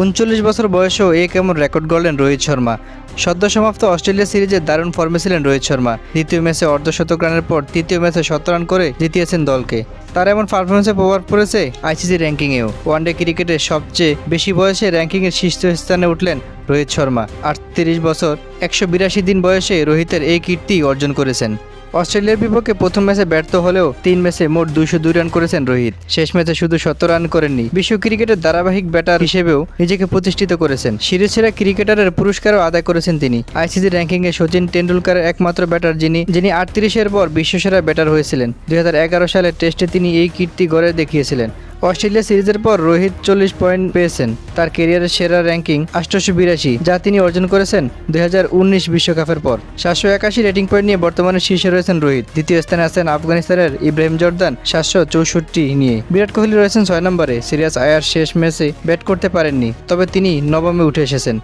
উনচল্লিশ বছর বয়সেও এ কেমন রেকর্ড গড়লেন রোহিত শর্মা। সদ্য সমাপ্ত অস্ট্রেলিয়া সিরিজে দারুণ ফর্মে ছিলেন রোহিত শর্মা। দ্বিতীয় ম্যাচে অর্ধশতক রানের পর তৃতীয় ম্যাচে শত রান করে জিতিয়েছেন দলকে। তার এমন পারফরমেন্সে প্রভাব পড়েছে আইসিসি র্যাঙ্কিংয়েও। ওয়ানডে ক্রিকেটে সবচেয়ে বেশি বয়সে র্যাঙ্কিংয়ের শীর্ষস্থানে উঠলেন রোহিত শর্মা। আটত্রিশ বছর, একশো বিরাশি দিন বয়সে রোহিতের এই কীর্তি অর্জন করেছেন। অস্ট্রেলিয়ার বিপক্ষে প্রথম ম্যাচে ব্যর্থ হলেও তিন ম্যাচে মোট দুইশো দুই রান করেছেন রোহিত। শেষ ম্যাচে শুধু শত রান করেননি, বিশ্ব ক্রিকেটের ধারাবাহিক ব্যাটার হিসেবেও নিজেকে প্রতিষ্ঠিত করেছেন। সিরিজ সেরা ক্রিকেটারের পুরস্কারও আদায় করেছেন তিনি। আইসিসি র্যাঙ্কিংয়ে শচীন টেন্ডুলকারের একমাত্র ব্যাটার যিনি যিনি আটত্রিশের পর বিশ্বসেরা ব্যাটার হয়েছিলেন। দুই সালের টেস্টে তিনি এই কীর্তি গড়ে দেখিয়েছিলেন। অস্ট্রেলিয়া সিরিজের পর রোহিত চল্লিশ পয়েন্ট পেয়েছেন। তার কেরিয়ারের সেরা র্যাঙ্কিং আষ্টশো বিরাশি, যা তিনি অর্জন করেছেন দুই বিশ্বকাপের পর। সাতশো একাশি রেটিং পয়েন্ট নিয়ে বর্তমানে শীর্ষে রয়েছেন রোহিত। দ্বিতীয় স্থানে আছেন আফগানিস্তানের ইব্রাহিম জর্দান সাতশো চৌষট্টি নিয়ে। বিরাট কোহলি রয়েছেন ছয় নম্বরে। সিরিয়াস আয়ার শেষ ম্যাচে ব্যাট করতে পারেননি, তবে তিনি নবমে উঠে এসেছেন।